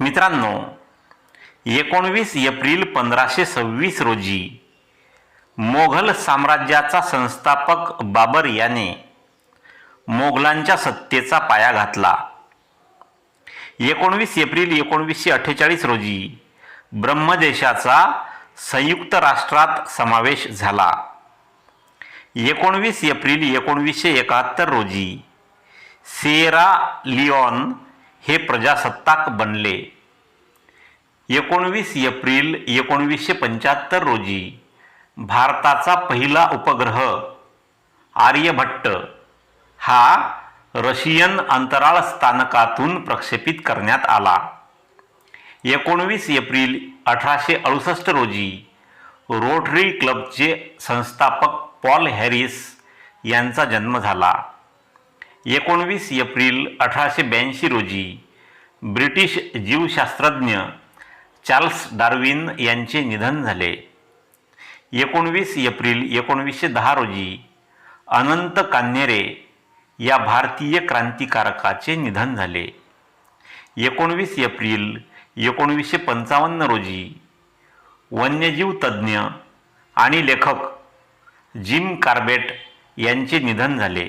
मित्रांनो एकोणवीस एप्रिल पंधराशे सव्वीस रोजी मोघल साम्राज्याचा संस्थापक बाबर याने मोघलांच्या सत्तेचा पाया घातला. एकोणवीस एप्रिल एकोणवीसशे अठ्ठेचाळीस रोजी ब्रह्मदेशाचा संयुक्त राष्ट्रात समावेश झाला. एकोणवीस एप्रिल एकोणवीसशे एकाहत्तर रोजी सेरा लिओन हे प्रजासत्ताक बनले. एकोणवीस एप्रिल एकोणवीसशे पंच्याहत्तर रोजी भारताचा पहिला उपग्रह आर्यभट्ट हा रशियन अंतराळ स्थानकातून प्रक्षेपित करण्यात आला. एकोणवीस एप्रिल अठराशे अडुसष्ट रोजी रोटरी क्लबचे संस्थापक पॉल हॅरिस यांचा जन्म झाला. एकोणवीस एप्रिल अठराशे ब्याऐंशी रोजी ब्रिटिश जीवशास्त्रज्ञ चार्ल्स डार्विन यांचे निधन झाले. एकोणवीस एप्रिल एकोणवीसशे दहा रोजी अनंत कान्हेरे या भारतीय क्रांतिकारकाचे निधन झाले. एकोणवीस एप्रिल एकोणवीसशे पंचावन्न रोजी वन्यजीव तज्ज्ञ आणि लेखक जिम कार्बेट यांचे निधन झाले.